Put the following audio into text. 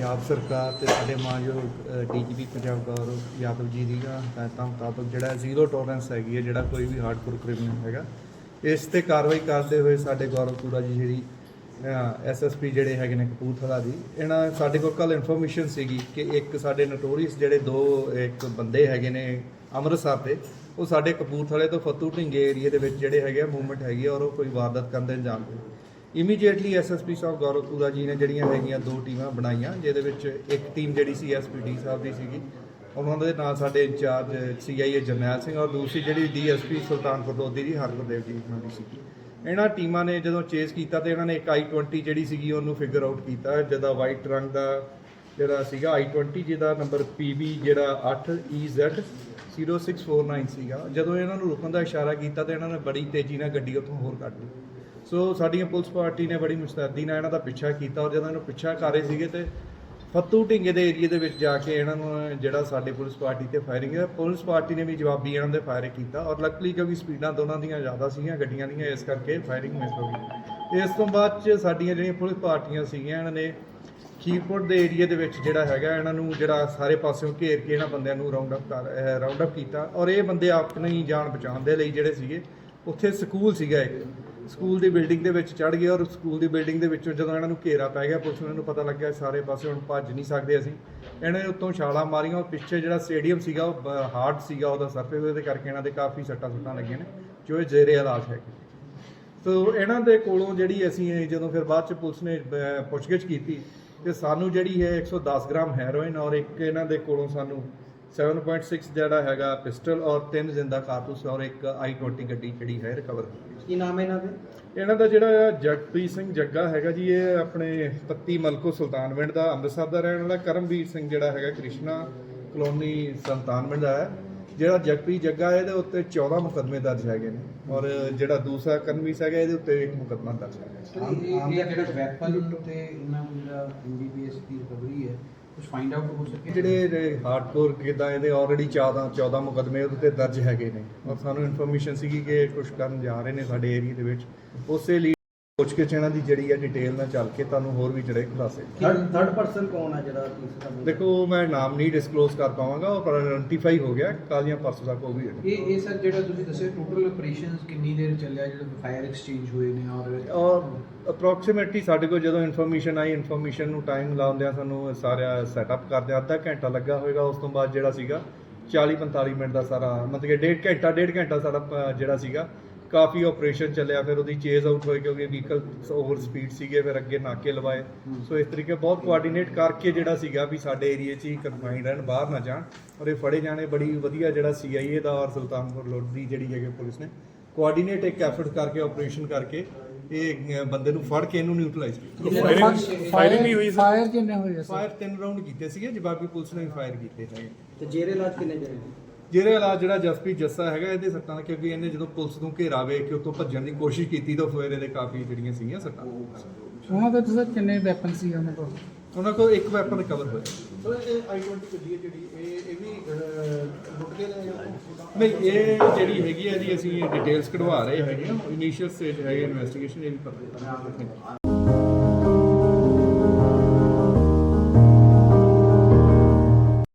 ਪੰਜਾਬ ਸਰਕਾਰ ਤੇ ਸਾਡੇ ਮਾਨਯੋਗ ਡੀਜੀਪੀ ਪੰਜਾਬ ਗੌਰਵ ਯਾਦਵ ਜੀ ਦੀ ਹਦਾਇਤਾਂ ਮੁਤਾਬਕ ਜਿਹੜਾ ਜ਼ੀਰੋ ਟੋਲਰੈਂਸ ਹੈਗੀ ਹੈ ਜਿਹੜਾ ਕੋਈ ਵੀ ਹਾਰਡਕੋਰ ਕ੍ਰਿਮੀਨਲ ਹੈਗਾ, ਇਸ ਤੇ ਕਾਰਵਾਈ ਕਰਦੇ ਹੋਏ ਸਾਡੇ ਗੌਰਵਪੁਰਾ ਜੀ ਜਿਹੜੀ ਐਸਐਸਪੀ ਜਿਹੜੇ ਹੈਗੇ ਨੇ ਕਪੂਰਥਲਾ ਦੀ, ਇਹਨਾਂ ਸਾਡੇ ਕੋਲ ਕੱਲ ਇਨਫੋਰਮੇਸ਼ਨ ਸੀਗੀ ਕਿ ਇੱਕ ਸਾਡੇ ਨੋਟੋਰੀਅਸ ਜਿਹੜੇ ਦੋ, ਇੱਕ ਬੰਦੇ ਹੈਗੇ ਨੇ ਅੰਮ੍ਰਿਤਸਰ ਦੇ, ਉਹ ਸਾਡੇ ਕਪੂਰਥਲੇ ਤੋਂ ਫਤੂ ਢਿੰਗੇ ਏਰੀਆ ਦੇ ਵਿੱਚ ਜਿਹੜੇ ਹੈਗੇ ਆ ਮੂਵਮੈਂਟ ਹੈਗੀ ਆ, ਔਰ ਉਹ ਕੋਈ ਵਾਰਦਾਤ ਕਰਨ ਦੇ ਅੰਜਾਮ ਦੇ ਇਮੀਡੀਏਟਲੀ ਐਸਐਸਪੀ ਸਾਹਿਬ ਗੌਰਵਪੁਰਾ ਜੀ ਨੇ ਜਿਹੜੀਆਂ ਹੈਗੀਆਂ ਦੋ ਟੀਮਾਂ ਬਣਾਈਆਂ, ਜਿਹਦੇ ਵਿੱਚ ਇੱਕ ਟੀਮ ਜਿਹੜੀ ਸੀ ਐਸਪੀਡੀ ਸਾਹਿਬ ਦੀ ਸੀਗੀ। ਉਹਨਾਂ ਦੇ ਨਾਲ ਸਾਡੇ ਇੰਚਾਰਜ ਸੀਆਈਏ ਜਰਨੈਲ ਸਿੰਘ ਔਰ ਦੂਸਰੀ ਜਿਹੜੀ ਡੀਐਸਪੀ ਸੁਲਤਾਨਪੁਰ ਲੋਧੀ ਦੀ ਹਰਗੁਰਦੇਵ ਜੀ ਉਹਨਾਂ ਦੀ ਸੀਗੀ। ਇਹਨਾਂ ਟੀਮਾਂ ਨੇ ਜਦੋਂ ਚੇਸ ਕੀਤਾ ਤੇ ਇਹਨਾਂ ਨੇ ਇੱਕ i20 ਜਿਹੜੀ ਸੀਗੀ ਉਹਨੂੰ ਫਿਗਰ ਆਊਟ ਕੀਤਾ, ਜਿਹਦਾ ਵਾਈਟ ਰੰਗ ਦਾ ਜਿਹੜਾ ਸੀਗਾ i20 ਜਿਹਦਾ ਨੰਬਰ PB ਜਿਹੜਾ 8EZ 0649 ਸੀਗਾ। ਜਦੋਂ ਇਹਨਾਂ ਨੂੰ ਰੁਕਣ ਦਾ ਇਸ਼ਾਰਾ ਕੀਤਾ ਤੇ ਇਹਨਾਂ ਨੇ ਬੜੀ ਤੇਜ਼ੀ ਨਾਲ ਗੱਡੀ ਉੱਥੋਂ ਹੋਰ ਕੱਢ ਲਈ। ਸੋ ਸਾਡੀਆਂ ਪੁਲਿਸ ਪਾਰਟੀ ਨੇ ਬੜੀ ਮੁਸਤੈਦੀ ਨਾਲ ਇਹਨਾਂ ਦਾ ਪਿੱਛਾ ਕੀਤਾ ਔਰ ਜਦੋਂ ਇਹਨੂੰ ਪਿੱਛਾ ਕਰ ਰਹੇ ਸੀਗੇ ਤੇ ਫੱਤੂ ਢਿੰਗੇ ਦੇ ਏਰੀਆ ਦੇ ਵਿੱਚ ਜਾ ਕੇ ਇਹਨਾਂ ਨੂੰ ਜਿਹੜਾ ਸਾਡੀ ਪੁਲਿਸ ਪਾਰਟੀ ਤੇ ਫਾਇਰਿੰਗ ਹੈ, ਪੁਲਿਸ ਪਾਰਟੀ ਨੇ ਵੀ ਜਵਾਬੀ ਇਹਨਾਂ ਦੇ ਫਾਇਰ ਕੀਤਾ ਔਰ ਲੱਕਲੀ ਕਿਉਂਕਿ ਸਪੀਡਾਂ ਦੋਨਾਂ ਦੀਆਂ ਜ਼ਿਆਦਾ ਸੀਗੀਆਂ, ਗੱਡੀਆਂ ਦੀਆਂ, ਇਸ ਕਰਕੇ ਫਾਇਰਿੰਗ ਮਿਸ ਹੋ ਗਈ। ਇਸ ਤੋਂ ਬਾਅਦ ਚ ਸਾਡੀਆਂ ਜਿਹੜੀਆਂ ਪੁਲਿਸ ਪਾਰਟੀਆਂ ਸੀਗੀਆਂ, ਇਹਨਾਂ ਨੇ ਖੀਰਪੁਰ ਦੇ ਏਰੀਆ ਦੇ ਵਿੱਚ ਜਿਹੜਾ ਹੈਗਾ, ਇਹਨਾਂ ਨੂੰ ਜਿਹੜਾ ਸਾਰੇ ਪਾਸਿਓਂ ਘੇਰ ਕੇ ਇਹਨਾਂ ਬੰਦਿਆਂ ਨੂੰ ਰਾਉਂਡ ਅਪ ਕਰ ਰਾਉਂਡ ਅਪ ਕੀਤਾ ਔਰ ਇਹ ਬੰਦੇ ਆਪਣੀ ਜਾਨ ਬਚਾਉਣ ਦੇ ਲਈ ਜਿਹੜੇ ਸੀਗੇ, ਉੱਥੇ ਸਕੂਲ ਸੀਗਾ ਇੱਕ। ਸਕੂਲ ਦੀ ਬਿਲਡਿੰਗ ਦੇ ਵਿੱਚ ਚੜ ਗਏ ਔਰ ਸਕੂਲ ਦੀ ਬਿਲਡਿੰਗ ਦੇ ਵਿੱਚੋਂ ਜਦੋਂ ਇਹਨਾਂ ਨੂੰ ਘੇਰਾ ਪੈ ਗਿਆ, ਪੁਲਿਸ ਨੂੰ ਪਤਾ ਲੱਗਿਆ ਸਾਰੇ ਪਾਸੇ ਹੁਣ ਭੱਜ ਨਹੀਂ ਸਕਦੇ ਅਸੀਂ। ਇਹਨਾਂ ਨੇ ਉੱਤੋਂ ਛਾਲਾਂ ਮਾਰੀਆਂ ਔਰ ਪਿੱਛੇ ਜਿਹੜਾ ਸਟੇਡੀਅਮ ਸੀਗਾ, ਉਹ ਹਾਰਡ ਸੀਗਾ, ਉਹਦਾ ਸਰਫੇਸ ਉਹਦੇ ਕਰਕੇ ਇਹਨਾਂ ਦੇ ਕਾਫੀ ਸੱਟਾਂ ਸੁੱਟਾਂ ਲੱਗੀਆਂ ਨੇ, ਜੋ ਇਹ ਜ਼ੇਰੇ ਇਲਾਜ ਹੈਗੇ ਸੋ ਇਹਨਾਂ ਦੇ ਕੋਲੋਂ ਜਿਹੜੀ ਅਸੀਂ ਜਦੋਂ ਫਿਰ ਬਾਅਦ ਚ ਪੁਲਿਸ ਨੇ ਪੁੱਛਗਿੱਛ ਕੀਤੀ ਤੇ ਸਾਨੂੰ ਜਿਹੜੀ ਹੈ 110 ਗ੍ਰਾਮ ਹੈਰੋਇਨ ਔਰ ਇੱਕ ਇਹਨਾਂ ਦੇ ਕੋਲੋਂ ਸਾਨੂੰ 7.6 ਜਿਹੜਾ ਹੈਗਾ ਪਿਸਟਲ ਔਰ ਤਿੰਨ ਜ਼ਿੰਦਾ ਕਾਰਤੂਸ ਔਰ ਇੱਕ i20 ਗੱਡੀ ਜਿਹੜੀ ਹੈ ਰਿਕਵਰ ਕੀ ਨਾਮ ਹੈ ਇਹਨਾਂ ਦੇ? ਇਹਨਾਂ ਦਾ ਜਿਹੜਾ ਜਗਪ੍ਰੀਤ ਸਿੰਘ ਜੱਗਾ ਹੈਗਾ ਜੀ ਇਹ ਆਪਣੇ ਪੱਤੀ ਮਲਕੋ ਸੁਲਤਾਨਵਿੰਡ ਦਾ ਅੰਮ੍ਰਿਤਸਰ ਦਾ ਰਹਿਣ ਵਾਲਾ। ਕਰਮਵੀਰ ਸਿੰਘ ਜਿਹੜਾ ਹੈਗਾ ਕ੍ਰਿਸ਼ਨਾ ਕਲੋਨੀ ਸੁਲਤਾਨਵਿੰਡ ਦਾ ਹੈ। ਜਿਹੜਾ ਜਗਪ੍ਰੀਤ ਜੱਗਾ ਇਹਦੇ ਉੱਤੇ 14 ਮੁਕੱਦਮੇ ਦਰਜ ਹੈਗੇ ਨੇ। ਔਰ ਜਿਹੜਾ ਦੂਸਰਾ ਕਰਮਵੀਰ ਸਿੰਘ ਹੈ ਇਹਦੇ ਉੱਤੇ ਇੱਕ ਮੁਕੱਦਮਾ ਦਰਜ ਹੈਗਾ। ਆਮ ਜਿਹੜਾ ਵੈਪਨ ਤੇ ਇਹਨਾਂ ਨੂੰ ਜਿਹੜਾ ਐਮਬੀਬੀਐਸ ਦੀ ਰਿਕਵਰੀ ਹੈ ਕੁਝ ਫਾਈਂਡ ਆਊਟ ਹੋ ਸਕੇ ਜਿਹੜੇ ਹਾਰਡਕੋਰ ਕਿਦਾਂ ਇਹਦੇ ਆਲਰੇਡੀ 14 14 ਮੁਕੱਦਮੇ ਉਹਦੇ ਤੇ ਦਰਜ ਹੈਗੇ ਨੇ। ਔਰ ਸਾਨੂੰ ਇਨਫੋਰਮੇਸ਼ਨ ਸੀਗੀ ਕਿ ਕੁਝ ਕਰਨ ਜਾ ਰਹੇ ਨੇ ਸਾਡੇ ਏਰੀਆ ਦੇ ਵਿੱਚ। ਉਸੇ ਲਈ ਪੁੱਛ ਕੇ ਇਹਨਾਂ ਦੀ ਜਿਹੜੀ ਹੈ ਡਿਟੇਲ ਨਾਲ ਚੱਲ ਕੇ ਤੁਹਾਨੂੰ ਹੋਰ ਵੀ ਜਿਹੜੇ ਖੁਲਾਸੇ ਥਰਡ ਥਰਡ ਪਰਸਨ ਕੌਣ ਹੈ ਜਿਹੜਾ ਤੀਸਰਾ ਬੰਦਾ? ਦੇਖੋ ਮੈਂ ਨਾਮ ਨਹੀਂ ਡਿਸਕਲੋਜ਼ ਕਰ ਪਾਵਾਂਗਾ ਉਹ ਪਰ ਆਇਡੈਂਟੀਫਾਈ ਹੋ ਗਿਆ ਕੱਲ੍ਹ ਜਾਂ ਪਰਸੋਂ ਤੱਕ ਉਹ ਵੀ। ਇਹ ਇਹ ਸਰ ਜਿਹੜਾ ਤੁਸੀਂ ਦੱਸਿਆ ਟੋਟਲ ਆਪਰੇਸ਼ਨਸ ਕਿੰਨੀ ਦੇਰ ਚੱਲਿਆ ਜਿਹੜਾ ਫਾਇਰ ਐਕਸਚੇਂਜ ਹੋਏ ਨੇ ਔਰ ਔਰ ਅਪਰੋਕਸੀਮੇਟਲੀ ਸਾਡੇ ਕੋਲ ਜਦੋਂ ਇਨਫੋਰਮੇਸ਼ਨ ਆਈ ਇਨਫੋਰਮੇਸ਼ਨ ਨੂੰ ਟਾਈਮ ਲਾਉਂਦਿਆਂ ਸਾਨੂੰ ਸਾਰਾ ਸੈਟਅਪ ਕਰਦੇ ਅੱਧਾ ਘੰਟਾ ਲੱਗਾ ਹੋਵੇਗਾ ਉਸ ਤੋਂ ਬਾਅਦ ਜਿਹੜਾ ਸੀਗਾ 40 45 ਮਿੰਟ ਦਾ ਸਾਰਾ ਮਤਲਬ ਕਿ ਡੇਢ ਘੰਟਾ ਡੇਢ ਘੰਟਾ ਸਾਡਾ ਅ, ਜਿਹੜਾ ਸੀਗਾ ਕਾਫੀ ਆਪਰੇਸ਼ਨ ਚੱਲਿਆ ਫਿਰ ਉਹਦੀ ਚੇਜ਼ ਆਊਟ ਹੋਈ ਕਿਉਂਕਿ ਵਹੀਕਲ ਓਵਰ ਸਪੀਡ ਸੀਗੇ ਫਿਰ ਅੱਗੇ ਨਾਕੇ ਲਵਾਏ। ਸੋ ਇਸ ਤਰੀਕੇ ਬਹੁਤ ਕੋਆਰਡੀਨੇਟ ਕਰਕੇ ਜਿਹੜਾ ਸੀਗਾ ਵੀ ਸਾਡੇ ਏਰੀਆ 'ਚ ਹੀ ਕਨਫਾਈਨਡ ਰਹਿਣ ਬਾਹਰ ਨਾ ਜਾਣ। ਔਰ ਇਹ ਫੜੇ ਜਾਣੇ ਬੜੀ ਵਧੀਆ ਜਿਹੜਾ ਸੀਆਈਏ ਦਾ ਔਰ ਸੁਲਤਾਨਪੁਰ ਲੋਧ ਦੀ ਜਿਹੜੀ ਹੈਗੇ ਪੁਲਿਸ ਨੇ ਕੋਆਰਡੀਨੇਟ ਇੱਕ ਐਫਰਟ ਕਰਕੇ ਆਪਰੇਸ਼ਨ ਕਰਕੇ ਇਹ ਬੰਦੇ ਨੂੰ ਫੜ ਕੇ ਇਹਨੂੰ ਨਿਊਟਰਲਾਈਜ਼ ਕੀਤਾ। ਫਾਇਰਿੰਗ ਵੀ ਹੋਈ ਫਾਇਰ ਕਿੰਨੇ ਹੋਏ ਸਰ ਫਾਇਰ ਤਿੰਨ ਰਾਉਂਡ ਕੀਤੇ ਸੀਗੇ ਜਵਾਬੀ ਪੁਲਿਸ ਨੇ ਵੀ ਫਾਇਰ ਕੀਤੇ ਹੈਗੇ। ਤੇ ਜੇਰੇ ਇਲਾਜ ਕਿੰਨੇ ਜਣੇ? ਜਿਹਦੇ ਇਲਾਜ ਜਿਹੜਾ ਜਸਪ੍ਰੀਤ ਜੱਸਾ ਹੈਗਾ ਇਹਦੇ ਸੱਟਾਂ ਦਾ ਕਿਉਂਕਿ ਇਹਨੇ ਜਦੋਂ ਪੁਲਿਸ ਨੂੰ ਘੇਰਾ ਵੇਖ ਕੇ ਉਤੋਂ ਭੱਜਣ ਦੀ ਕੋਸ਼ਿਸ਼ ਕੀਤੀ ਤਾਂ ਫਿਰ ਇਹਦੇ ਕਾਫੀ ਜਿਹੜੀਆਂ ਸੀਗੀਆਂ ਸੱਟਾਂ। ਉਹਨਾਂ ਦੇ ਸਰ ਕਿੰਨੇ ਵੈਪਨ ਸੀ ਉਹਨਾਂ ਕੋਲ? ਉਹਨਾਂ ਕੋਲ ਇੱਕ ਵੈਪਨ ਰਿਕਵਰ ਹੋਇਆ। ਸੋ ਇਹ i20 ਗੱਡੀ ਹੈ ਜਿਹੜੀ ਇਹ ਇਹ ਵੀ ਲੁੱਟ ਕੇ ਲੈ ਨਹੀਂ ਇਹ ਜਿਹੜੀ ਹੈਗੀ ਹੈ ਜੀ ਅਸੀਂ ਡਿਟੇਲਸ ਕਢਵਾ ਰਹੇ ਹੈਗੇ ਆ। ਇਨੀਸ਼ੀਅਲ ਸਟੇਜ ਹੈਗੇ ਇਨਵੈਸਟੀਗੇਸ਼ਨ ਇਹ ਵੀ ਪਤਾ